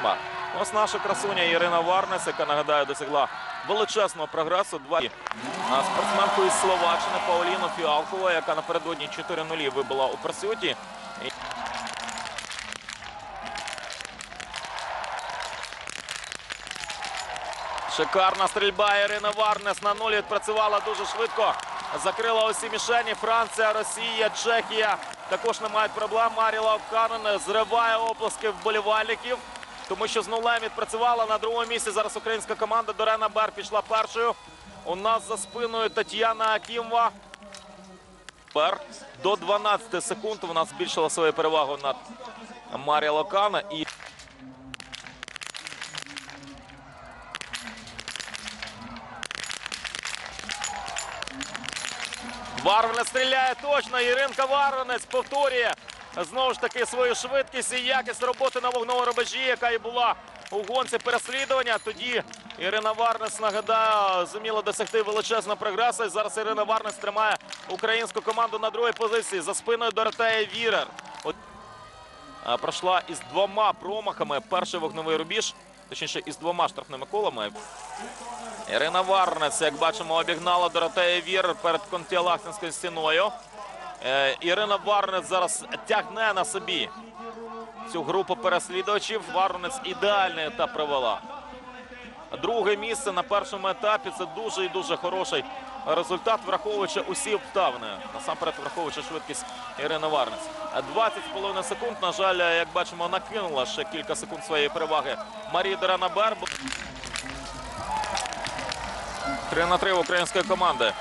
Шмар. Ось наша красуня Ірина Варнес, яка нагадаю досягла величезного прогресу. Два спортсменку із Словаччини Пауліну Фіалкову, яка напередодні 4-0 вибила у пресюті. Шикарна стрільба Ірина Варнес на нуль відпрацювала дуже швидко. Закрила усі мішені. Франція, Росія, Чехія також не мають проблем. Маріла Обканен зриває оплески вболівальників, тому що з нулем відпрацювала на другому місці. Зараз українська команда Дорена Бер пішла першою. У нас за спиною Тетяна Акімова. Бер до 12 секунд вона збільшила свою перевагу над Марія Локана і Варванець стріляє точно. Іринка Варванець повторює знову ж таки свою швидкість і якість роботи на вогному рубежі, яка і була у гонці переслідування. Тоді Ірина Варнець, нагадаю, зуміла досягти величезного прогресу. І зараз Ірина Варнець тримає українську команду на другій позиції за спиною Доротея Вірер. От пройшла із двома промахами перший вогневий рубіж, точніше із двома штрафними колами. Ірина Варнець, як бачимо, обігнала Доротея Вір перед Контіалахтинською стіною. Е, Ірина Варнець зараз тягне на собі цю групу переслідувачів. Варнець ідеальний етап провела. Друге місце на першому етапі це дуже і дуже хороший результат, враховуючи усі обставини. Насамперед, враховуючи швидкість Ірини Варнець. 20,5 секунд. На жаль, як бачимо, накинула ще кілька секунд своєї переваги Марія Дорена Бербу. 3 на 3 в української команди.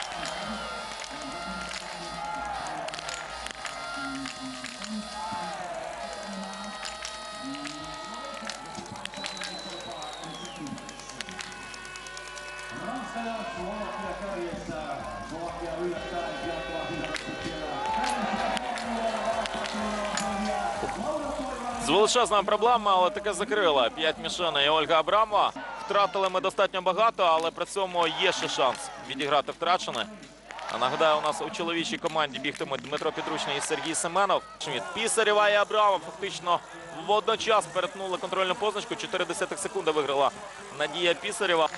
З величезними проблемами, але таке закрила. П'ять мішени і Ольга Абрамова. Втратили ми достатньо багато, але при цьому є ще шанс відіграти втрачене. А нагадаю, у нас у чоловічій команді бігтимуть Дмитро Підручний і Сергій Семенов. Пісарєва і Абрамов фактично водночас перетнули контрольну позначку. 4 десятих секунди виграла Надія Пісарєва.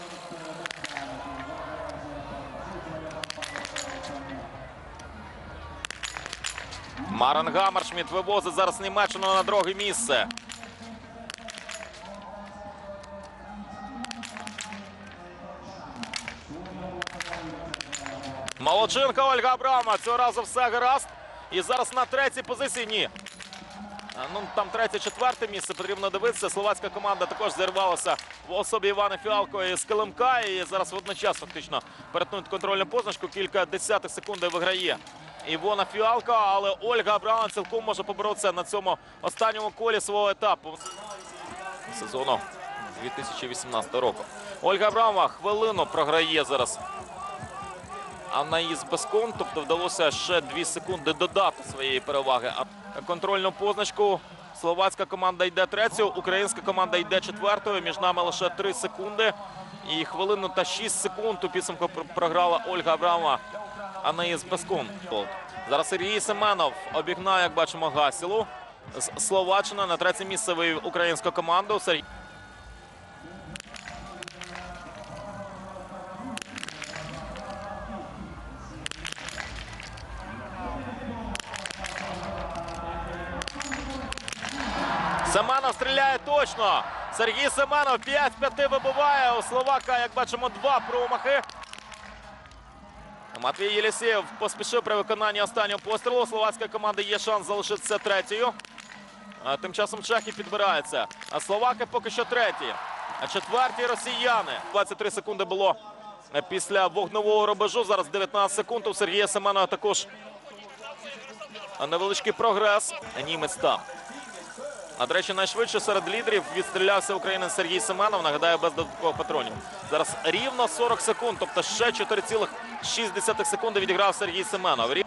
Марен Гаммершміт вивозить зараз Німеччину на друге місце. Молодчинка Ольга Абрама. Цього разу все гаразд. І зараз на третій позиції ні. Ну, там третє, четверте місце потрібно дивитися. Словацька команда також зірвалася в особі Івана Фіалко і з Килимка. І зараз водночас фактично перетнуть контрольну позначку. Кілька десятих секунд виграє Івона Фіалка. Але Ольга Абрама цілком може поборотися на цьому останньому колі свого етапу сезону 2018 року. Ольга Абрамова хвилину програє зараз Анаїс Бескон. Тобто вдалося ще 2 секунди додати своєї переваги. А контрольну позначку словацька команда йде третьою, українська команда йде четвертою. Між нами лише 3 секунди. І хвилину та 6 секунд у підсумку програла Ольга Абрамова. Анаїс Бескон. Зараз Сергій Семенов обігнав, як бачимо, Гасілу. З Словаччина на третє місце вивів українську команду. Сергій Семенов стріляє точно. Сергій Семенов 5 з 5 вибиває. У Словака, як бачимо, два промахи. Матвій Єлісєєв поспішив при виконанні останнього пострілу. Словацької команди є шанс залишитися третьою. Тим часом чехи підбираються. А словаки поки що треті. А четверті росіяни. 23 секунди було після вогневого рубежу. Зараз 19 секунд. У Сергія Семенова також невеличкий прогрес. Німець там. А до речі, найшвидше серед лідерів відстрілявся українець Сергій Семенов. Нагадаю, без додаткових патронів. Зараз рівно 40 секунд, тобто ще 4,6 секунди відіграв Сергій Семенов. Рів-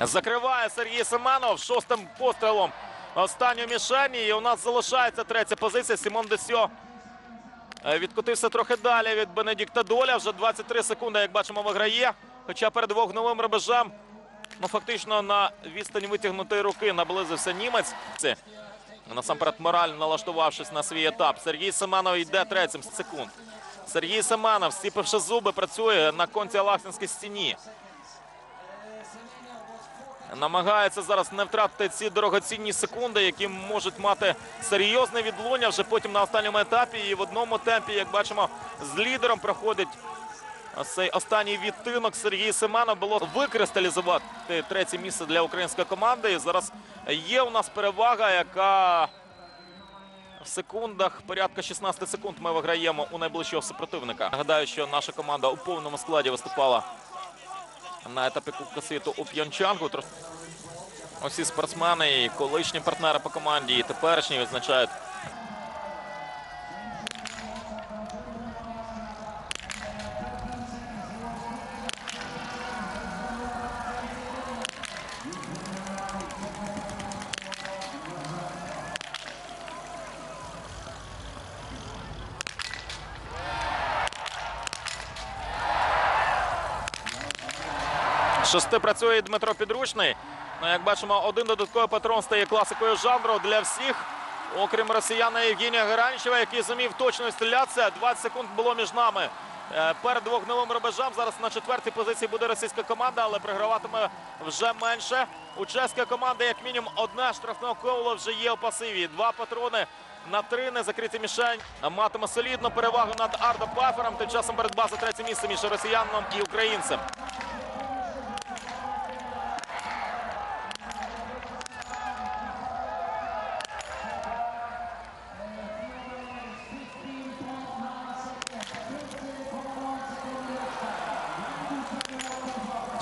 Закриває Сергій Семенов шостим пострілом останню мішені. І у нас залишається третя позиція. Сімон Десьо е, відкотився трохи далі від Бенедікта Доля. Вже 23 секунди, як бачимо, виграє. Хоча перед вогневим рубежем, ну фактично на відстані витягнутої руки наблизився німець. Насамперед морально налаштувавшись на свій етап. Сергій Семенов йде третім секунд. Сергій Семенов, стіпивши зуби, працює на конці Алахсинській стіні. Намагається зараз не втратити ці дорогоцінні секунди, які можуть мати серйозне відлуння вже потім на останньому етапі. І в одному темпі, як бачимо, з лідером проходить цей останній відтинок Сергій Семенов було викристалізувати третє місце для української команди. І зараз є у нас перевага, яка в секундах порядка 16 секунд ми виграємо у найближчого супротивника. Нагадаю, що наша команда у повному складі виступала на етапі Кубка світу у П'янчангу. Тро- Усі спортсмени і колишні партнери по команді, і теперішні відзначають Шести працює Дмитро Підручний. Ну, як бачимо, один додатковий патрон стає класикою жанру для всіх. Окрім росіяна Євгенія Геранічева, який зумів точно стрілятися. 20 секунд було між нами. Е, Перед вогневим рубежем зараз на четвертій позиції буде російська команда, але програватиме вже менше. У чеської команди, як мінімум, одне штрафне коло вже є у пасиві. Два патрони на три незакриті мішень. Матиме солідну перевагу над Ардо Пафером. Тим часом перед базою третє місце між росіянином і українцем.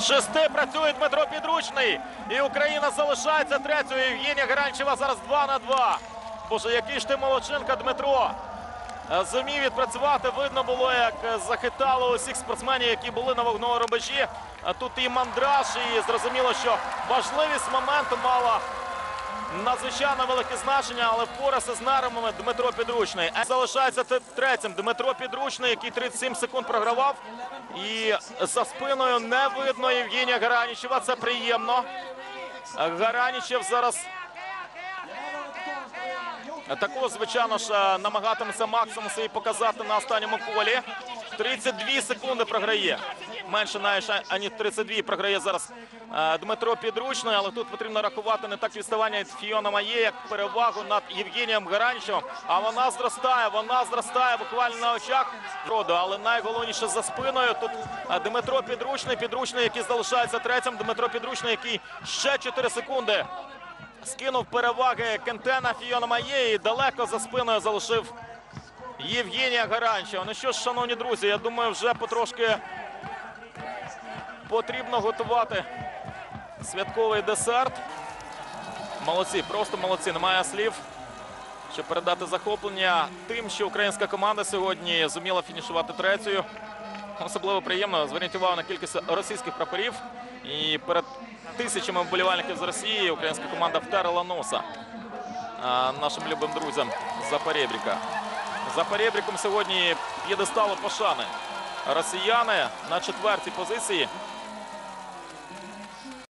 Шести працює Дмитро Підручний. І Україна залишається третьою. Євгенія Гаранчева. зараз 2 на 2. Боже, який ж ти молодчинка, Дмитро. Е, Зумів відпрацювати. Видно було, як е, захитало усіх спортсменів, які були на вогновому рубежі. Тут і мандраж, і зрозуміло, що важливість моменту мала надзвичайно велике значення, але впорався з наримами Дмитро Підручний. Залишається третім Дмитро Підручний, який 37 секунд програвав. І за спиною не видно Євгенія Гаранічева. Це приємно. Гаранічев зараз також, звичайно ж, е, намагатиметься максимум свій показати на останньому колі. 32 секунди програє. Менше навіть ані 32 програє зараз е, Дмитро Підручний, але тут потрібно рахувати не так відставання від Фіона Має, як перевагу над Євгенієм Гаранічевим. А вона зростає, вона зростає буквально на очах роду. Але найголовніше за спиною тут е, Дмитро Підручний, Підручний, який залишається третім. Дмитро Підручний, який ще 4 секунди скинув переваги Кентена Фіона Має і далеко за спиною залишив Євгенія Гаранчева. Ну що ж, шановні друзі, я думаю, вже потрошки потрібно готувати святковий десерт. Молодці, просто молодці. Немає слів, щоб передати захоплення тим, що українська команда сьогодні зуміла фінішувати третьою. Особливо приємно. Зверніть увагу на кількість російських прапорів. І перед тисячами вболівальників з Росії українська команда втерла носа нашим любим друзям з Запорєбріка. За Порєбріком сьогодні п'єдестало пошани. Росіяни на четвертій позиції.